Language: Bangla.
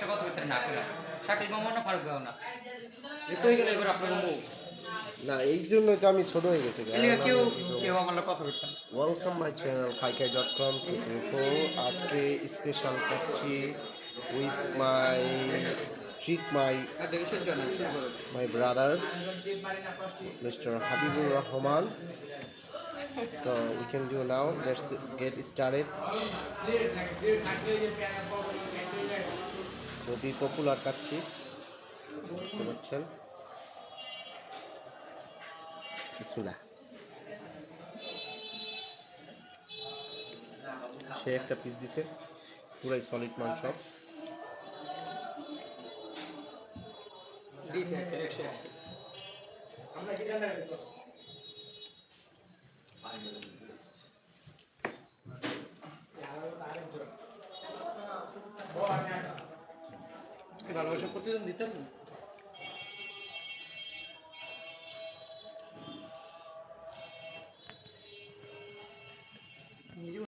একটা কথা বলতে না করে শাকিল মামা না ফারুক ভাইও না? এ কই গেল এবার আপনার মুখ না এই জন্য তো আমি ছোট হয়ে গেছি কেউ কেউ আমার কথা বলতেন welcome my channel Khaikhai dot com আজকে স্পেশাল করছি with my treat my my brother mister Habibur Rahman So we can do now. Let's get started. খুবই পপুলার কাচ্ছি দেখতে পাচ্ছেন। বিসমিল্লাহ। সে একটা পিস দিছে পুরাই সলিড মাংস দিছে একটা ভালোবাসা প্রতিদিন দিতেন